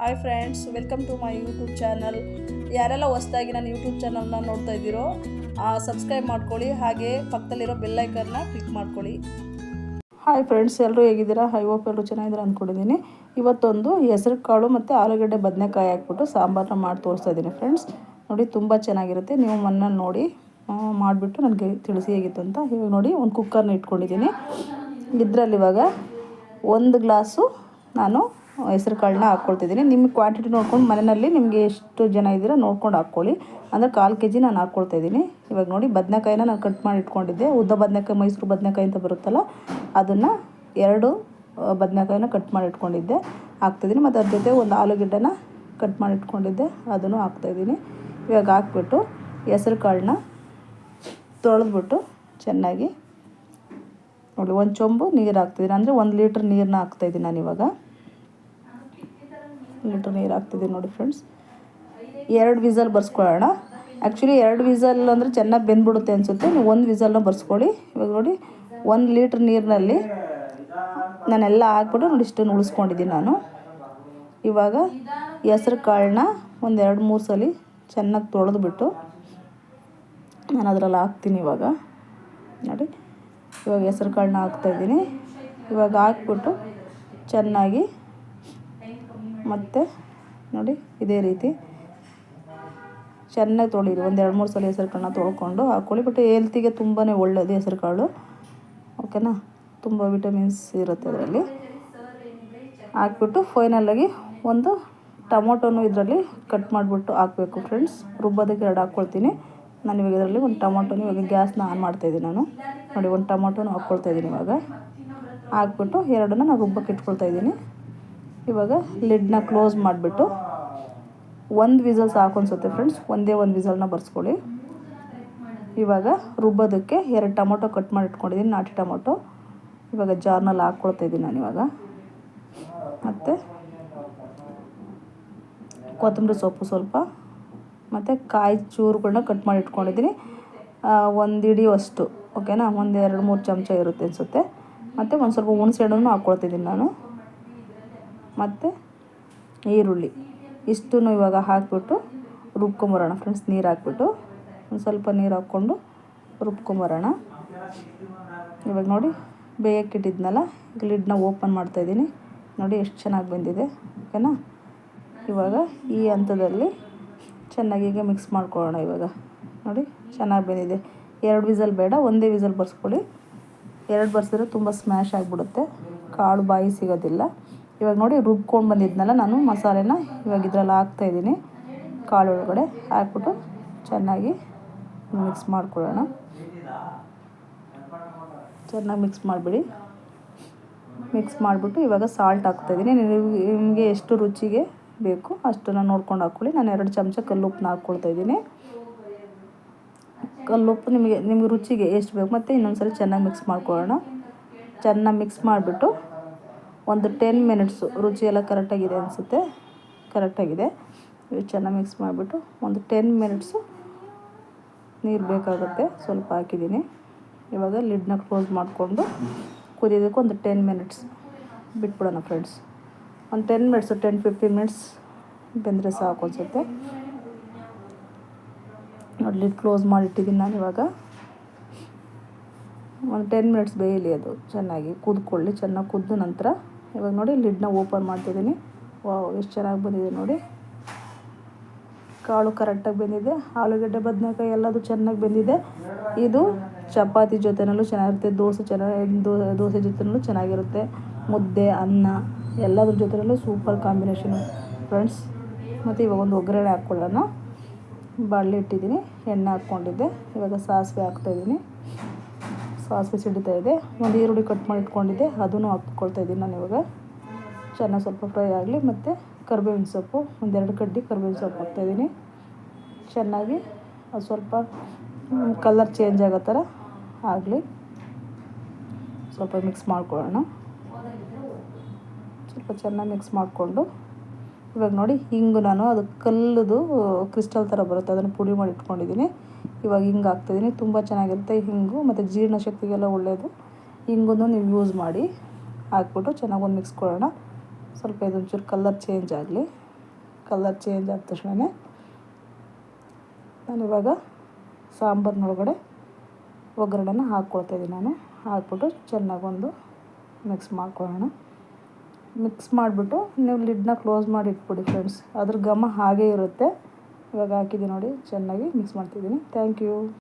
Hi friends, welcome to my YouTube channel. ಯಾರೆಲ್ಲ ಹೊಸದಾಗಿ ನಾನು ಯೂಟ್ಯೂಬ್ ಚಾನಲ್ನ ನೋಡ್ತಾ ಇದ್ದೀರೋ ಸಬ್ಸ್ಕ್ರೈಬ್ ಮಾಡ್ಕೊಳ್ಳಿ. ಹಾಗೆ ಪಕ್ಕದಲ್ಲಿರೋ ಬೆಲ್ಲೈಕನ್ನ ಕ್ಲಿಕ್ ಮಾಡ್ಕೊಳ್ಳಿ. ಹಾಯ್ ಫ್ರೆಂಡ್ಸ್ ಎಲ್ಲರೂ ಹೇಗಿದ್ದೀರಾ? ಐ ಹೋಪ್ ಎಲ್ಲರೂ ಚೆನ್ನಾಗಿದ್ದೀರಾ ಅಂದ್ಕೊಂಡಿದ್ದೀನಿ ಇವತ್ತೊಂದು ಹೆಸರು ಕಾಳು ಮತ್ತು ಆಲೂಗಡ್ಡೆ ಬದನೆಕಾಯಿ ಹಾಕ್ಬಿಟ್ಟು ಸಾಂಬಾರನ್ನ ಮಾಡಿ ತೋರಿಸ್ತಾ ಇದ್ದೀನಿ ಫ್ರೆಂಡ್ಸ್. ನೋಡಿ, ತುಂಬ ಚೆನ್ನಾಗಿರುತ್ತೆ. ನೀವು ಮೊನ್ನೆ ನೋಡಿ ಮಾಡಿಬಿಟ್ಟು ನನಗೆ ತಿಳಿಸಿ ಹೇಗಿತ್ತು ಅಂತ. ಇವಾಗ ನೋಡಿ, ಒಂದು ಕುಕ್ಕರ್ನ ಇಟ್ಕೊಂಡಿದ್ದೀನಿ. ಇದರಲ್ಲಿ ಇವಾಗ ಒಂದು ಗ್ಲಾಸು ನಾನು ಹೆಸರು ಕಾಳನ್ನ ಹಾಕ್ಕೊಳ್ತಿದ್ದೀನಿ. ನಿಮ್ಮ ಕ್ವಾಂಟಿಟಿ ನೋಡ್ಕೊಂಡು ಮನೆಯಲ್ಲಿ ನಿಮಗೆ ಎಷ್ಟು ಜನ ಇದ್ದೀರಾ ನೋಡ್ಕೊಂಡು ಹಾಕ್ಕೊಳ್ಳಿ. ಅಂದರೆ ಕಾಲು ಕೆ ಜಿ ನಾನು ಹಾಕ್ಕೊಳ್ತಾ ಇದ್ದೀನಿ. ಇವಾಗ ನೋಡಿ ಬದನೆಕಾಯಿನ ನಾನು ಕಟ್ ಮಾಡಿ ಇಟ್ಕೊಂಡಿದ್ದೆ. ಉದ್ದ ಬದನೆಕಾಯಿ, ಮೈಸೂರು ಬದನೆಕಾಯಿ ಅಂತ ಬರುತ್ತಲ್ಲ, ಅದನ್ನು ಎರಡು ಬದನೆಕಾಯಿನ ಕಟ್ ಮಾಡಿ ಇಟ್ಕೊಂಡಿದ್ದೆ. ಹಾಕ್ತಿದ್ದೀನಿ ಮತ್ತು ಅದ್ರ ಜೊತೆ ಒಂದು ಆಲೂಗೆಡ್ಡೆನ ಕಟ್ ಮಾಡಿ ಇಟ್ಕೊಂಡಿದ್ದೆ. ಅದನ್ನು ಹಾಕ್ತಾಯಿದ್ದೀನಿ ಇವಾಗ ಹಾಕ್ಬಿಟ್ಟು ಹೆಸರು ಕಾಳನ್ನ ತೊಳೆದ್ಬಿಟ್ಟು ಚೆನ್ನಾಗಿ ನೋಡಿ, ಒಂದು ಚೊಂಬು ನೀರು ಹಾಕ್ತಿದ್ದೀನಿ ಅಂದರೆ ಒಂದು ಲೀಟ್ರ್ ನೀರನ್ನ ಹಾಕ್ತಾಯಿದ್ದೀನಿ ಇವಾಗ. ಲೀಟ್ರ್ ನೀರು ಹಾಕ್ತಿದ್ದೀನಿ ನೋಡಿ ಫ್ರೆಂಡ್ಸ್ ಎರಡು ವಿಸಲ್ ಬರ್ಸ್ಕೊಳ್ಳೋಣ. ಆ್ಯಕ್ಚುಲಿ ಎರಡು ವಿಸಲ್ ಅಂದರೆ ಚೆನ್ನಾಗಿ ಬೆಂದ್ಬಿಡುತ್ತೆ ಅನಿಸುತ್ತೆ. ನೀವು ಒಂದು ವಿಸಲ್ನ ಬರ್ಸ್ಕೊಳ್ಳಿ. ಇವಾಗ ನೋಡಿ, ಒಂದು ಲೀಟ್ರ್ ನೀರಿನಲ್ಲಿ ನಾನೆಲ್ಲ ಹಾಕ್ಬಿಟ್ಟು ನೋಡಿ ಇಷ್ಟನ್ನು ಉಳಿಸ್ಕೊಂಡಿದ್ದೀನಿ ನಾನು. ಇವಾಗ ಹೆಸ್ರು ಕಾಳನ್ನ ಒಂದು ಎರಡು ಮೂರು ಸಲ ಚೆನ್ನಾಗಿ ತೊಳೆದ್ಬಿಟ್ಟು ನಾನು ಅದರಲ್ಲಿ ಹಾಕ್ತೀನಿ ಇವಾಗ. ನೋಡಿ, ಇವಾಗ ಹೆಸ್ರು ಕಾಳನ್ನ ಹಾಕ್ತಾಯಿದ್ದೀನಿ ಇವಾಗ ಹಾಕ್ಬಿಟ್ಟು ಚೆನ್ನಾಗಿ ಮತ್ತು ನೋಡಿ ಇದೇ ರೀತಿ. ಚೆನ್ನಾಗಿ ತೊಳಿರಿ. ಒಂದು ಎರಡು ಮೂರು ಸಲ ಹೆಸರು ಕಾಳನ್ನ ತೊಳ್ಕೊಂಡು ಹಾಕ್ಕೊಳ್ಳಿ ಬಟ್ ಹೆಲ್ತಿಗೆ ತುಂಬಾ ಒಳ್ಳೆಯದು ಹೆಸರು ಕಾಳು. ಓಕೆನಾ ತುಂಬ ವಿಟಮಿನ್ಸ್ ಇರುತ್ತೆ ಅದರಲ್ಲಿ. ಹಾಕ್ಬಿಟ್ಟು ಫೈನಲಾಗಿ ಒಂದು ಟೊಮೊಟೊನು ಇದರಲ್ಲಿ ಕಟ್ ಮಾಡಿಬಿಟ್ಟು ಹಾಕಬೇಕು ಫ್ರೆಂಡ್ಸ್ ರುಬ್ಬೋದಕ್ಕೆ ಎರಡು ಹಾಕ್ಕೊಳ್ತೀನಿ. ನಾನು ಇವಾಗ ಇದರಲ್ಲಿ ಒಂದು ಟೊಮೊಟೊನು ಇವಾಗ ಗ್ಯಾಸ್ನ ಆನ್ ಮಾಡ್ತಾಯಿದ್ದೀನಿ ನಾನು. ನೋಡಿ ಒಂದು ಟೊಮೊಟೊನು ಹಾಕ್ಕೊಳ್ತಾ ಇದ್ದೀನಿ ಇವಾಗ. ಹಾಕ್ಬಿಟ್ಟು ಎರಡನ್ನ ನಾನು ರುಬ್ಬಕ್ಕೆ ಇಟ್ಕೊಳ್ತಾ ಇದ್ದೀನಿ. ಇವಾಗ ಲಿಡ್ನ ಕ್ಲೋಸ್ ಮಾಡಿಬಿಟ್ಟು ಒಂದು ವಿಸಲ್ ಸಾಕು ಫ್ರೆಂಡ್ಸ್ ಒಂದೇ ಒಂದು ವಿಸಲ್ನ ಬರ್ಸ್ಕೊಳ್ಳಿ. ಇವಾಗ ರುಬ್ಬೋದಕ್ಕೆ ಎರಡು ಟೊಮೊಟೊ ಕಟ್ ಮಾಡಿ ಇಟ್ಕೊಂಡಿದ್ದೀನಿ ನಾಟಿ ಟೊಮೊಟೊ. ಇವಾಗ ಜಾರ್ನಲ್ಲಿ ಹಾಕ್ಕೊಳ್ತಾ ಇದ್ದೀನಿ ನಾನು ಇವಾಗ. ಮತ್ತು ಕೊತ್ತಂಬರಿ ಸೊಪ್ಪು ಸ್ವಲ್ಪ. ಮತ್ತು ಕಾಯಿ ಚೂರುಗಳನ್ನ ಕಟ್ ಮಾಡಿ ಇಟ್ಕೊಂಡಿದ್ದೀನಿ ಒಂದು ಹಿಡಿಯುವಷ್ಟು ಓಕೆನಾ ಒಂದು ಎರಡು ಮೂರು ಚಮಚ ಇರುತ್ತೆ ಅನಿಸುತ್ತೆ. ಮತ್ತು ಒಂದು ಸ್ವಲ್ಪ ಹುಣಸೆ ಹಣ್ಣು ಹಾಕ್ಕೊಳ್ತಿದ್ದೀನಿ ನಾನು. ಮತ್ತು ಈರುಳ್ಳಿ. ಇಷ್ಟೂ ಇವಾಗ ಹಾಕಿಬಿಟ್ಟು ರುಬ್ಕೊಂಬರೋಣ ಫ್ರೆಂಡ್ಸ್ ನೀರು ಹಾಕ್ಬಿಟ್ಟು. ಒಂದು ಸ್ವಲ್ಪ ನೀರು ಹಾಕ್ಕೊಂಡು ರುಬ್ಕೊಂಬರೋಣ. ಇವಾಗ ನೋಡಿ ಬೇಯಕ್ಕಿಟ್ಟಿದ್ನಲ್ಲ ಲಿಡ್ನ ಓಪನ್ ಮಾಡ್ತಾಯಿದ್ದೀನಿ ನೋಡಿ ಎಷ್ಟು ಚೆನ್ನಾಗಿ ಬಂದಿದೆ, ಓಕೆನಾ? ಇವಾಗ ಈ ಹಂತದಲ್ಲಿ ಚೆನ್ನಾಗಿ ಈಗ ಮಿಕ್ಸ್ ಮಾಡ್ಕೊಳ್ಳೋಣ ಇವಾಗ. ನೋಡಿ, ಚೆನ್ನಾಗಿ ಬಂದಿದೆ. ಎರಡು ವಿಸಲ್ ಬೇಡ, ಒಂದೇ ವಿಸಲ್ ಬರ್ಸ್ಕೊಳ್ಳಿ. ಎರಡು ಬರ್ಸಿದ್ರೆ ತುಂಬ ಸ್ಮ್ಯಾಶ್ ಆಗಿಬಿಡುತ್ತೆ. ಕಾಳು ಬಾಯಿ ಸಿಗೋದಿಲ್ಲ. ಇವಾಗ ನೋಡಿ ರುಬ್ಕೊಂಡು ಬಂದಿದ್ನಲ್ಲ, ನಾನು ಮಸಾಲೆನ ಇವಾಗ ಇದರಲ್ಲಿ ಹಾಕ್ತಾಯಿದ್ದೀನಿ ಕಾಳು ಒಳಗಡೆ ಹಾಕ್ಬಿಟ್ಟು ಚೆನ್ನಾಗಿ ಮಿಕ್ಸ್ ಮಾಡ್ಕೊಳ್ಳೋಣ. ಚೆನ್ನಾಗಿ ಮಿಕ್ಸ್ ಮಾಡಿಬಿಡಿ. ಮಿಕ್ಸ್ ಮಾಡಿಬಿಟ್ಟು ಇವಾಗ ಸಾಲ್ಟ್ ಹಾಕ್ತಾಯಿದ್ದೀನಿ ನಿಮಗೆ ಎಷ್ಟು ರುಚಿಗೆ ಬೇಕು ಅಷ್ಟನ್ನು ನೋಡ್ಕೊಂಡು ಹಾಕ್ಕೊಳ್ಳಿ. ನಾನು ಎರಡು ಚಮಚ ಕಲ್ಲುಪ್ಪನ್ನ ಹಾಕ್ಕೊಳ್ತಾ ಇದ್ದೀನಿ. ಕಲ್ಲುಪ್ಪು ನಿಮಗೆ ನಿಮಗೆ ರುಚಿಗೆ ಎಷ್ಟು ಬೇಕು ಮತ್ತು ಇನ್ನೊಂದು ಸಲ ಚೆನ್ನಾಗಿ ಮಿಕ್ಸ್ ಮಾಡ್ಕೊಳ್ಳೋಣ. ಚೆನ್ನಾಗಿ ಮಿಕ್ಸ್ ಮಾಡಿಬಿಟ್ಟು ಒಂದು ಟೆನ್ ಮಿನಿಟ್ಸು ರುಚಿ ಎಲ್ಲ ಕರೆಕ್ಟಾಗಿದೆ ಅನಿಸುತ್ತೆ. ಕರೆಕ್ಟಾಗಿದೆ ಚೆನ್ನಾಗಿ ಮಿಕ್ಸ್ ಮಾಡಿಬಿಟ್ಟು ಒಂದು ಟೆನ್ ಮಿನಿಟ್ಸು ನೀರು ಬೇಕಾಗುತ್ತೆ. ಸ್ವಲ್ಪ ಹಾಕಿದ್ದೀನಿ. ಇವಾಗ ಲಿಡ್ನ ಕ್ಲೋಸ್ ಮಾಡಿಕೊಂಡು ಕುದಿಯೋದಕ್ಕೆ ಒಂದು ಟೆನ್ ಮಿನಿಟ್ಸ್ ಬಿಟ್ಬಿಡೋಣ ಫ್ರೆಂಡ್ಸ್ ಒಂದು ten minutes ten fifteen minutes ಬೆಂದರೆ ಸಾಕು ಅನಿಸುತ್ತೆ. ನೋಡಿ ಲಿಡ್ ಕ್ಲೋಸ್ ಮಾಡಿಟ್ಟಿದ್ದೀನಿ ನಾನು ಇವಾಗ. ಒಂದು ಟೆನ್ ಮಿನಿಟ್ಸ್ ಬೇಯಲಿ ಅದು. ಚೆನ್ನಾಗಿ ಕುದ್ಕೊಳ್ಳಿ. ಚೆನ್ನಾಗಿ ಕುದ್ದ ನಂತರ ಇವಾಗ ನೋಡಿ ಲಿಡ್ನ ಓಪನ್ ಮಾಡ್ತಿದ್ದೀನಿ. ವಾವ್ ಎಷ್ಟು ಚೆನ್ನಾಗಿ ಬಂದಿದೆ ನೋಡಿ. ಕಾಳು ಕರೆಕ್ಟಾಗಿ ಬೆಂದಿದೆ. ಆಲೂಗಡ್ಡೆ, ಬದನೆಕಾಯಿ ಎಲ್ಲದು ಚೆನ್ನಾಗಿ ಬೆಂದಿದೆ. ಇದು ಚಪಾತಿ ಜೊತೆನಲ್ಲೂ ಚೆನ್ನಾಗಿರುತ್ತೆ. ದೋಸೆ ಚೆನ್ನಾಗಿ ದೋಸೆ ಜೊತೆನಲ್ಲೂ ಚೆನ್ನಾಗಿರುತ್ತೆ. ಮುದ್ದೆ, ಅನ್ನ ಎಲ್ಲದ್ರ ಜೊತೆನಲ್ಲೂ ಸೂಪರ್ ಕಾಂಬಿನೇಷನು ಫ್ರೆಂಡ್ಸ್ ಮತ್ತು ಇವಾಗ ಒಂದು ಒಗ್ಗರಣೆ ಹಾಕ್ಕೊಳ್ಳೋಣ. ಬಾಣಲೆ ಇಟ್ಟಿದ್ದೀನಿ. ಎಣ್ಣೆ ಹಾಕ್ಕೊಂಡಿದ್ದೆ. ಇವಾಗ ಸಾಸಿವೆ ಹಾಕ್ತಾಯಿದ್ದೀನಿ ಸಾಸಿವೆ ಸಿಡಿತಾ ಇದೆ. ಒಂದು ಈರುಳ್ಳಿ ಕಟ್ ಮಾಡಿ ಇಟ್ಕೊಂಡಿದ್ದೆ. ಅದನ್ನು ಹಾಕ್ಕೊಳ್ತಾ ಇದ್ದೀನಿ ನಾನು ಇವಾಗ. ಚೆನ್ನಾಗಿ ಸ್ವಲ್ಪ ಫ್ರೈ ಆಗಲಿ ಮತ್ತು ಕರ್ಬೇವಿನ ಸೊಪ್ಪು, ಒಂದೆರಡು ಕಡ್ಡಿ ಕರ್ಬೇವಿನ ಸೊಪ್ಪು ಹಾಕ್ತಾಯಿದ್ದೀನಿ ಚೆನ್ನಾಗಿ ಅದು ಸ್ವಲ್ಪ ಕಲರ್ ಚೇಂಜ್ ಆಗೋ ಥರ ಆಗಲಿ. ಸ್ವಲ್ಪ ಮಿಕ್ಸ್ ಮಾಡ್ಕೊಳ್ಳೋಣ. ಸ್ವಲ್ಪ ಚೆನ್ನಾಗಿ ಮಿಕ್ಸ್ ಮಾಡಿಕೊಂಡು. ಇವಾಗ ನೋಡಿ, ಹಿಂಗು ನಾನು ಅದು ಕಲ್ಲದು ಕ್ರಿಸ್ಟಲ್ ಥರ ಬರುತ್ತೆ. ಅದನ್ನು ಪುಡಿ ಮಾಡಿ ಇಟ್ಕೊಂಡಿದ್ದೀನಿ. ಇವಾಗ ಹಿಂಗೆ ಹಾಕ್ತಿದ್ದೀನಿ ತುಂಬ ಚೆನ್ನಾಗಿರುತ್ತೆ ಹಿಂಗು, ಮತ್ತು ಜೀರ್ಣಶಕ್ತಿಗೆಲ್ಲ ಒಳ್ಳೆಯದು ಹಿಂಗನ್ನು ನೀವು ಯೂಸ್ ಮಾಡಿ ಹಾಕ್ಬಿಟ್ಟು ಚೆನ್ನಾಗಿ ಒಂದು ಮಿಕ್ಸ್ ಕೊಡೋಣ. ಸ್ವಲ್ಪ ಇದೊಂಚೂರು ಕಲರ್ ಚೇಂಜ್ ಆಗಲಿ. ಕಲರ್ ಚೇಂಜ್ ಆದ ತಕ್ಷಣ ನಾನಿವಾಗ ಸಾಂಬಾರಿನೊಳಗಡೆ ಒಗ್ಗರಣೆನ ಹಾಕ್ಕೊಳ್ತಾಯಿದ್ದೀನಿ ನಾನು. ಹಾಕ್ಬಿಟ್ಟು ಚೆನ್ನಾಗೊಂದು ಮಿಕ್ಸ್ ಮಾಡ್ಕೊಳ್ಳೋಣ ಮಿಕ್ಸ್ ಮಾಡಿಬಿಟ್ಟು ನೀವು ಲಿಡ್ನ ಕ್ಲೋಸ್ ಮಾಡಿ ಇಟ್ಬಿಡಿ ಫ್ರೆಂಡ್ಸ್ ಅದ್ರ ಘಮ ಹಾಗೇ ಇರುತ್ತೆ. ಇವಾಗ ಹಾಕಿದ್ದೀನಿ ನೋಡಿ ಚೆನ್ನಾಗಿ ಮಿಕ್ಸ್ ಮಾಡ್ತಿದ್ದೀನಿ. Thank you